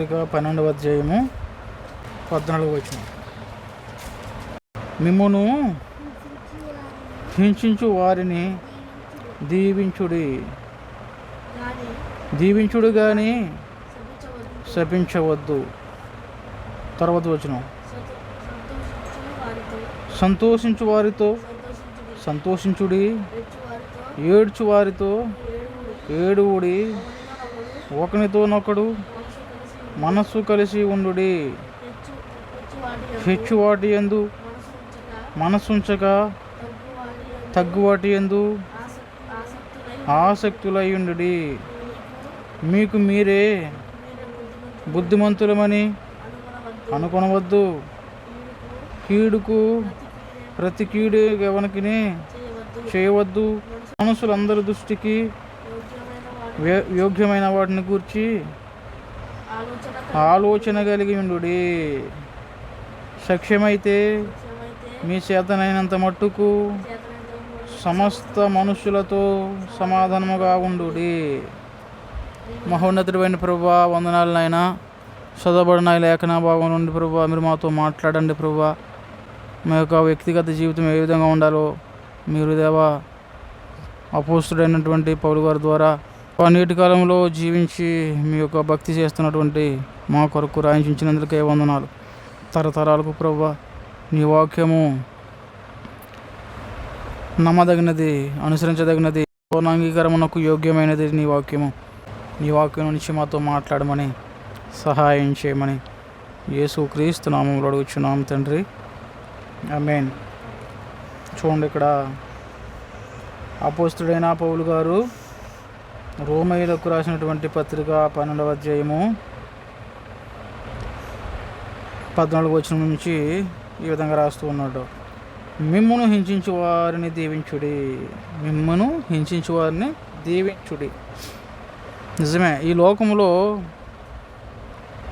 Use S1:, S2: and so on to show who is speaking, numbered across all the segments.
S1: పత్రిక పన్నెండవ అధ్యాయము పద్నాలుగు వచ్చిన మిమ్మును హింసించు వారిని దీవించుడి. దీవించుడు కానీ
S2: శపించవద్దు.
S1: తర్వాత వచ్చిన
S2: సంతోషించు వారితో సంతోషించుడి. ఏడ్చు వారితో
S1: ఏడువుడి. ఒకనితోనొకడు మనస్సు కలిసి ఉండుడి.
S2: హెచ్చు హెచ్చు వాటి
S1: హెచ్చు వాటి ఎందు
S2: మనసు ఉంచక
S1: మనసుంచక
S2: తగ్గు వాటి
S1: తగ్గు వాటి
S2: యందు
S1: ఎందు
S2: ఆసక్తి ఆసక్తులై
S1: ఆసక్తులై ఉండుడి.
S2: మీకు
S1: మీరే
S2: మీరే బుద్ధిమంతులు
S1: బుద్ధిమంతులమని
S2: అనుకొనవద్దు కీడుకు ప్రతి కీడే
S1: ఎవరికి
S2: చేయవద్దు.
S1: చేయవద్దు.
S2: మనసు
S1: మనుషులందరి దృష్టికి
S2: యోగ్యమైన
S1: వాటిని గూర్చి
S2: ఆలోచన
S1: కలిగి ఉండుడి. సఖ్యమైతే
S2: కలిగితే
S1: మీ చేతనైనంత మట్టుకు సమస్త మనుషులతో సమాధానముగా ఉండుడి. మహోన్నతుడైన ప్రభా వందనాలు నాయన చదవబడిన లేఖన భాగం నుండి ప్రభా మీరు మాతో మాట్లాడండి ప్రభా. మా యొక్క వ్యక్తిగత జీవితం ఏ విధంగా ఉండాలో మీరు దేవా అపోస్తుడైనటువంటి పౌలు గారి ద్వారా పన్నీటి కాలంలో జీవించి మీ యొక్క భక్తి చేస్తున్నటువంటి మా కొరకు రాయించినందుకే వందనాలు. తరతరాలకు ప్రభా నీ వాక్యము నమ్మదగినది అనుసరించదగినది పూర్ణాంగీకరమునకు యోగ్యమైనది నీ వాక్యము. నీ వాక్యం నుంచి మాతో మాట్లాడమని సహాయం చేయమని యేసు క్రీస్తు నామంలో అడుగుచున్నాం తండ్రి. మీన్ చూడండి ఇక్కడ. అపోస్తుడైన పౌలు గారు రోమయులకు రాసినటువంటి పత్రిక పన్నెండవ అధ్యాయము పద్నాలుగు వచ్చిన నుంచి ఈ విధంగా రాస్తూ ఉన్నాడు. మిమ్మును హింసించు వారిని దీవించుడి. మిమ్మును హింసించు వారిని దీవించుడి. నిజమే ఈ లోకంలో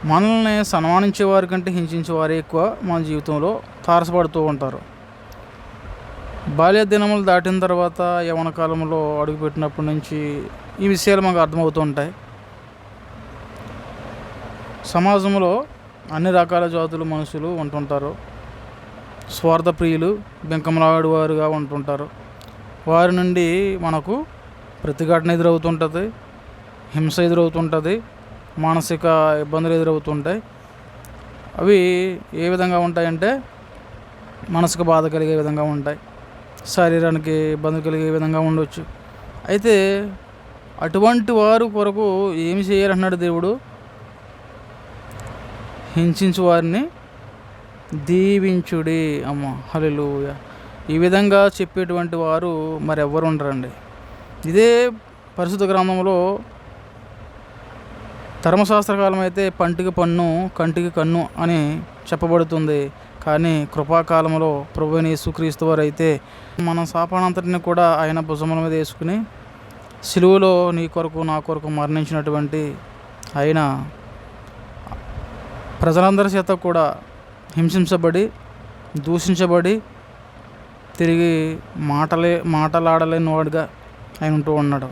S1: మనల్ని సన్మానించే వారి కంటే హింసించే వారే ఎక్కువ మన జీవితంలో తారసపడుతూ ఉంటారు. బాల్య దినములు దాటిన తర్వాత యవన కాలంలో అడుగుపెట్టినప్పటి నుంచి ఈ విషయాలు మాకు అర్థమవుతూ ఉంటాయి. సమాజంలో అన్ని రకాల జాతులు మనుషులు ఉంటుంటారు. స్వార్థ ప్రియులు బెంకమలాడు వారుగా ఉంటుంటారు. వారి నుండి మనకు ప్రతిఘటన ఎదురవుతుంటుంది హింస ఎదురవుతుంటుంది మానసిక ఇబ్బందులు ఎదురవుతుంటాయి. అవి ఏ విధంగా ఉంటాయంటే మనసుకు బాధ కలిగే విధంగా ఉంటాయి. శరీరానికి ఇబ్బంది కలిగే విధంగా ఉండవచ్చు అయితే అటువంటి వారు కొరకు ఏమి చేయాలన్నాడు దేవుడు? హింసించు వారిని దీవించుడి అమ్మ. హల్లెలూయా. ఈ విధంగా చెప్పేటువంటి వారు మరెవ్వరు ఉండరండి. ఇదే పరిశుద్ధ గ్రంథంలో ధర్మశాస్త్రకాలం అయితే పంటికి పన్ను కంటికి కన్ను అని చెప్పబడుతుంది. కానీ కృపాకాలంలో ప్రభు యేసుక్రీస్తు వారు అయితే మన శాపానంతటిని కూడా ఆయన భుజముల మీద వేసుకుని సిలువలో నీ కొరకు నా కొరకు మరణించినటువంటి ఆయన ప్రజలందరి చేత కూడా హింసించబడి దూషించబడి తిరిగి మాటలే మాటలాడలేని వాడుగా ఆయన ఉంటూ ఉన్నాడు.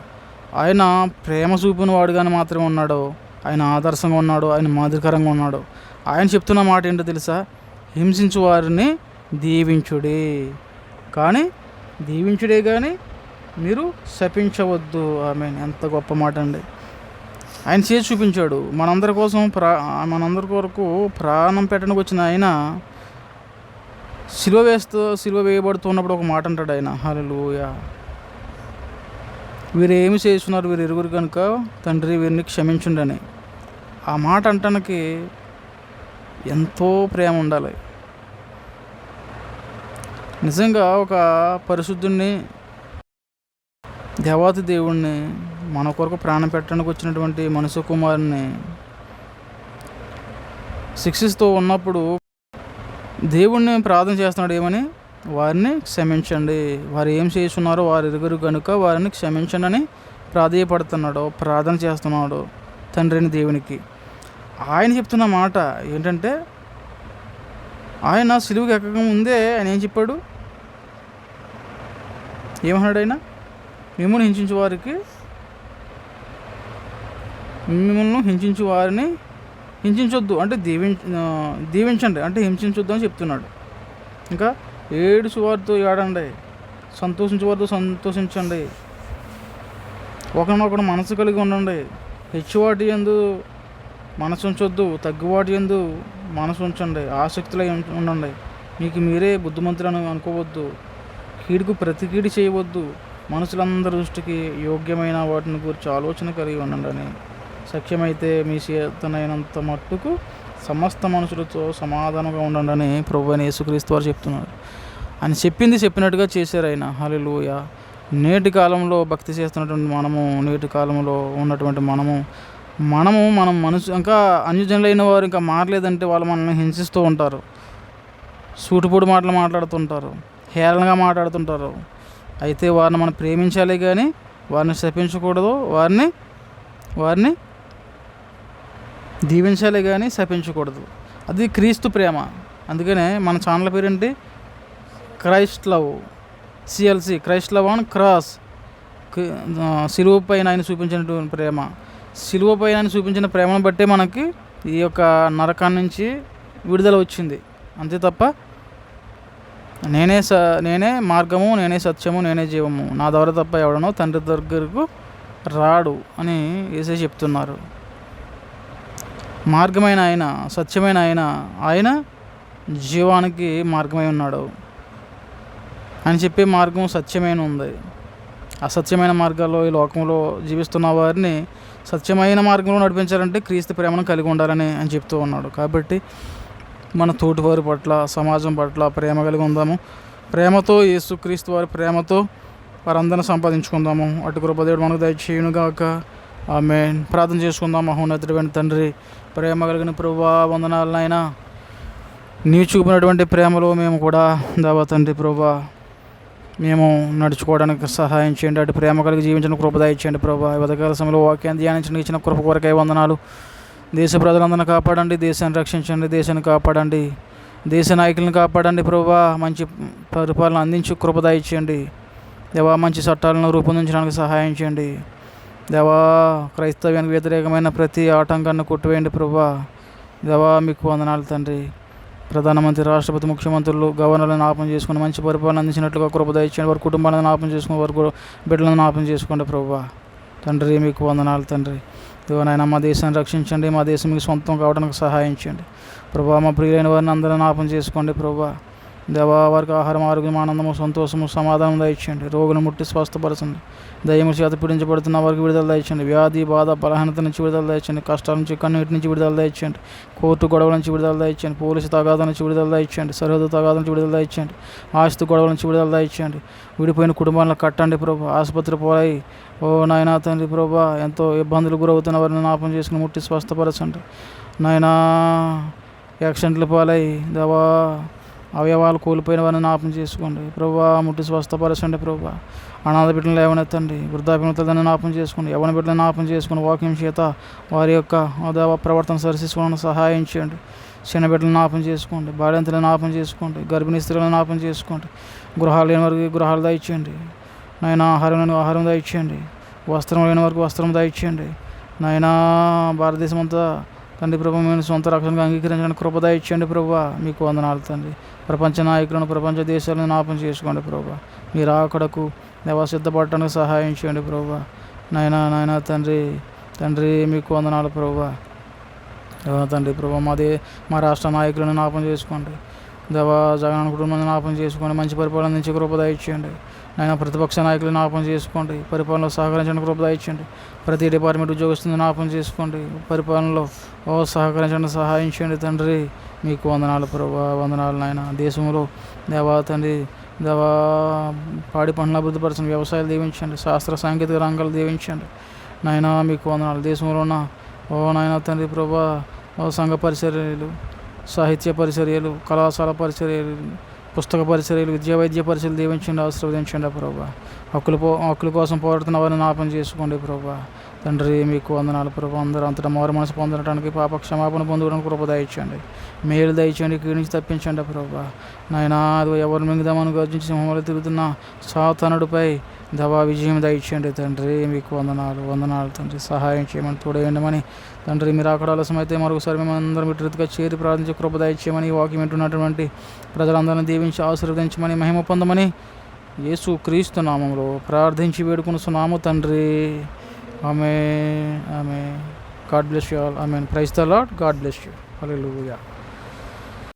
S1: ఆయన ప్రేమ చూపిన వాడుగానే మాత్రమే ఉన్నాడు. ఆయన ఆదర్శంగా ఉన్నాడు. ఆయన మాదిరికరంగా ఉన్నాడు. ఆయన చెప్తున్న మాట ఏంటో తెలుసా? హింసించు వారిని దీవించుడి. కానీ దీవించుడే కానీ మీరు శపించవద్దు ఆమె ఎంత గొప్ప మాట అండి ఆయన చేసి చూపించాడు. మనందరి కోసం ప్రా మనందరి కొరకు ప్రాణం పెట్టడానికి వచ్చిన ఆయన సిలువ వేస్తూ సిలువ వేయబడుతున్నప్పుడు ఒక మాట అంటాడు ఆయన. హల్లెలూయా. వీరేమి చేస్తున్నారు? వీరు ఇరుగురు కనుక తండ్రి వీరిని క్షమించుండని. ఆ మాట అంటానికి ఎంతో ప్రేమ ఉండాలి. నిజంగా ఒక పరిశుద్ధుణ్ణి దేవాతి దేవుణ్ణి మన కొరకు ప్రాణం పెట్టడానికి వచ్చినటువంటి మనసు కుమారుని శిక్షిస్తూ ఉన్నప్పుడు దేవుణ్ణి ప్రార్థన చేస్తున్నాడు ఏమని? వారిని క్షమించండి. వారు ఏం చేస్తున్నారో వారి ఇరుగురు కనుక వారిని క్షమించండి అని ప్రాధేయపడుతున్నాడు ప్రార్థన చేస్తున్నాడు తండ్రిని దేవునికి. ఆయన చెప్తున్న మాట ఏంటంటే ఆయన సిలువుకి ఎక్కక ముందే ఆయన ఏం చెప్పాడు? ఏమన్నాడు ఆయన? మిమ్మల్ని హింసించు వారికి మిమ్మల్ని హింసించు వారిని హింసించొద్దు. అంటే దీవించ దీవించండి. అంటే హింసించొద్దు అని చెప్తున్నాడు. ఇంకా ఏడుచు వారితో ఏడండి. సంతోషించే వారితో సంతోషించండి. ఒకరినొకరు మనసు కలిగి ఉండండి. హెచ్చువాటి ఎందు మనసు ఉంచొద్దు. తగ్గువాటి ఎందు మనసు ఉంచండి. ఆసక్తులై ఉండండి. మీకు మీరే బుద్ధిమంతులను అనుకోవద్దు. కీడుకు ప్రతి కీడు చేయవద్దు. మనుషులందరి దృష్టికి యోగ్యమైన వాటిని గురించి ఆలోచన కలిగి ఉండండి. సఖ్యమైతే మీ చేతనైనంత మట్టుకు సమస్త మనుషులతో సమాధానంగా ఉండండి ప్రభు అని యేసుక్రీస్తు వారు చెప్తున్నారు. ఆయన చెప్పింది చెప్పినట్టుగా చేశారు ఆయన. హల్లెలూయ. నేటి కాలంలో భక్తి చేస్తున్నటువంటి మనము నేటి కాలంలో ఉన్నటువంటి మనము మనము మనం మనసు ఇంకా అన్యజనులైన వారు ఇంకా మారలేదంటే వాళ్ళు మనల్ని హింసిస్తూ ఉంటారు. సూటిపూడి మాటలు మాట్లాడుతుంటారు. హేళనగా మాట్లాడుతుంటారు. అయితే వారిని మనం ప్రేమించాలి కానీ వారిని శపించకూడదు. వారిని వారిని దీవించాలి కానీ శపించకూడదు. అది క్రీస్తు ప్రేమ. అందుకనే మన ఛానల్ పేరేంటి? Christ love. CLC Christ love on cross. కి- సిలువ పైన ఆయన చూపించినటువంటి ప్రేమ. సిలువ పైన ఆయన చూపించిన ప్రేమను బట్టే మనకి ఈ యొక్క నరకాన్ని నుంచి విడుదల వచ్చింది. అంతే తప్ప నేనే స నేనే మార్గము నేనే సత్యము నేనే జీవము. నా ద్వారా తప్ప ఎవడనో తండ్రి దగ్గరకు రాడు అని వేసే చెప్తున్నారు. మార్గమైన ఆయన సత్యమైన ఆయన ఆయన జీవానికి మార్గమై ఉన్నాడు. అని చెప్పే మార్గం సత్యమైన ఉంది. అసత్యమైన మార్గాల్లో ఈ లోకంలో జీవిస్తున్న వారిని సత్యమైన మార్గంలో నడిపించాలంటే క్రీస్తు ప్రేమను కలిగి ఉండాలని అని చెప్తూ ఉన్నాడు. కాబట్టి మన తోటివారి పట్ల సమాజం పట్ల ప్రేమ కలిగి ఉందాము. ప్రేమతో యేసుక్రీస్తు వారి ప్రేమతో వారందరిని సంపాదించుకుందాము. అటు కృపదేవుడు మనకు దయచేయునుగాక. ఆమె ప్రార్థన చేసుకుందాం. మహోన్నతుడైన తండ్రి ప్రేమ కలిగిన ప్రభా వందనాలనైనా నీవు చూపినటువంటి ప్రేమలో మేము కూడా దావా తండ్రి ప్రభా మేము నడుచుకోవడానికి సహాయం చేయండి. అటు ప్రేమ కలిగి జీవించిన కృప దయచేయండి ప్రభా ఈ సమయంలో వాక్యాన్ని ధ్యానించడానికి ఇచ్చిన కృప కొరకై వందనాలు. దేశ ప్రజలందరిని కాపాడండి దేశాన్ని రక్షించండి దేశాన్ని కాపాడండి. దేశ నాయకులను కాపాడండి ప్రభా మంచి పరిపాలన అందించి కృప దయచేయండి. దేవా మంచి చట్టాలను రూపొందించడానికి సహాయం చేయండి. దేవా క్రైస్తవ్యానికి వ్యతిరేకమైన ప్రతి ఆటంకాన్ని కొట్టివేయండి ప్రభా దేవా మీకు వందనాలు తండ్రి. ప్రధానమంత్రి రాష్ట్రపతి ముఖ్యమంత్రులు గవర్నర్లను జ్ఞాపం చేసుకుని మంచి పరిపాలన అందించినట్లుగా కృప దయచేయండి. వారి కుటుంబాలను నాపం చేసుకుని వారి బిడ్డలను జ్ఞాపం చేసుకోండి ప్రభా తండ్రి మీకు వందనాలు తండ్రి. ఇదిగోనైనా మా దేశాన్ని రక్షించండి మా దేశం మీకు సొంతం కావడానికి సహాయం చేయండి. ప్రభా మా ప్రియులైన వారిని అందరూ జ్ఞాపం చేసుకోండి ప్రభా. దేవా వారికి ఆహారం ఆరోగ్యం ఆనందము సంతోషము సమాధానం దయచేయండి. రోగులు ముట్టి స్వస్థపరచండి. దయ్యము చేత పీడించబడుతున్న వారికి విడుదల దయచండి వ్యాధి బాధ బలహీనత నుంచి విడుదల దయచండి కష్టాల నుంచి కన్నీటి నుంచి విడుదల దయచండి కోర్టు గొడవల నుంచి విడుదల దయచండి పోలీసు తగాదా నుంచి విడుదల దయచండి సరిహద్దు తగాదా నుంచి విడుదల దయచండి ఆస్తి గొడవల నుంచి విడుదల దయచండి విడిపోయిన కుటుంబాలను కట్టండి ప్రభు. ఆసుపత్రి పోయి ఓ నాయన తండ్రి ప్రభా ఎంతో ఇబ్బందులు గురవుతున్న వారిని జ్ఞాపం చేసుకుని ముట్టి స్వస్థపరచండి. నాయనా యాక్సిడెంట్లు పాలై దేవా అవయవాలు కోల్పోయిన వారిని జ్ఞాపం చేసుకోండి. ప్రభా ముట్టి స్వస్థపరచండి ప్రభా. అనాథ బిడ్డలు లేవనెత్తండి. వృద్ధాప్యతలను జ్ఞాపం చేసుకోండి. యవన బిడ్డలను జ్ఞాపం చేసుకుని వాక్యం చేత వారి యొక్క ప్రవర్తన సరిచేసుకోవడానికి సహాయం చేయండి. చిన్న బిడ్డలను జ్ఞాపం చేసుకోండి. బాలింతలను జ్ఞాపం చేసుకోండి. గర్భిణీ స్త్రీలను జ్ఞాపం చేసుకోండి. గృహాలు లేని వారికి గృహాలు దయచేయండి నాయన ఆహారం లేని ఆహారం దయచేయండి వస్త్రం లేని వారికి వస్త్రం దయచేయండి నాయన భారతదేశం అంతా తండ్రి ప్రభు మేము సొంత రక్షణకు అంగీకరించడానికి కృపద ఇచ్చండి ప్రభు. మీకు వందనాలు తండ్రి. ప్రపంచ నాయకులను ప్రపంచ దేశాలను జ్ఞాపం చేసుకోండి ప్రభు. మీరు ఆకడకు దేవా సిద్ధపడటానికి సహాయం చేయండి ప్రభు. నాయన నాయన తండ్రి తండ్రి మీకు వందనాలు ప్రభు. తండ్రి ప్రభు మాదే మా రాష్ట్ర నాయకులను జ్ఞాపం చేసుకోండి. దేవా జగన్ కుటుంబాన్ని జ్ఞాపం చేసుకోండి మంచి పరిపాలన నుంచి కృప దయచేయండి. నాయన ప్రతిపక్ష నాయకులు జ్ఞాపం చేసుకోండి. పరిపాలనలో సహకరించండి కృప దయచేయండి. ప్రతి డిపార్ట్మెంట్ ఉద్యోగస్తుని జ్ఞాపం చేసుకోండి. పరిపాలనలో ఓ సహకరించండి సహాయించండి తండ్రి. మీకు వందనాలు ప్రభా వందనాలు నాయన. దేశంలో దేవా తండ్రి దేవా పాడి పంటలు అభివృద్ధిపరచండి వ్యవసాయాలు దీవించండి శాస్త్ర సాంకేతిక రంగాలు దీవించండి. నాయన మీకు వందనాలు. దేశంలో ఉన్న ఓ నాయన తండ్రి ప్రభా ఓ సంఘ పరిచర్యలు సాహిత్య పరిచర్యలు కళాశాల పరిచర్యలు పుస్తక పరిచర్యలు విద్యా వైద్య పరిచయలు దీవించండి ఆశీర్వదించండి ప్రభా. హక్కుల పో హక్కుల కోసం పోరాడుతున్న వారిని జ్ఞాపం చేసుకోండి ప్రభా. తండ్రి మీకు వందనాలు ప్రభు. అందరూ అంతటా మారు మనసు పొందడానికి పాప క్షమాపణ పొందుకోవడానికి కృప దయచేయండి. మేలు దయచేయండి కీడి నుంచి తప్పించండి ప్రభా. నాయనా అది ఎవరు మింగుదామని గర్జించి సింహంలో తిరుగుతున్న సాతనుడిపై దవా విజయం దయచేయండి తండ్రి. మీకు వందనాలు వందనాలు తండ్రి. సహాయం చేయమని తోడేయండమని తండ్రి. మీరు అక్కడ ఆలస్యమైతే మరొకసారి మేము అందరం రీతిగా చేరి ప్రార్థించి కృప దయచేయమని వాక్యం వింటున్నటువంటి ప్రజలందరినీ దీవించి ఆశీర్వదించమని మహిమ పొందమని యేసు క్రీస్తు నామంలో ప్రార్థించి వేడుకుని తండ్రి. ఆమె ఆమె God bless you all. I mean praise the Lord God bless you. Hallelujah.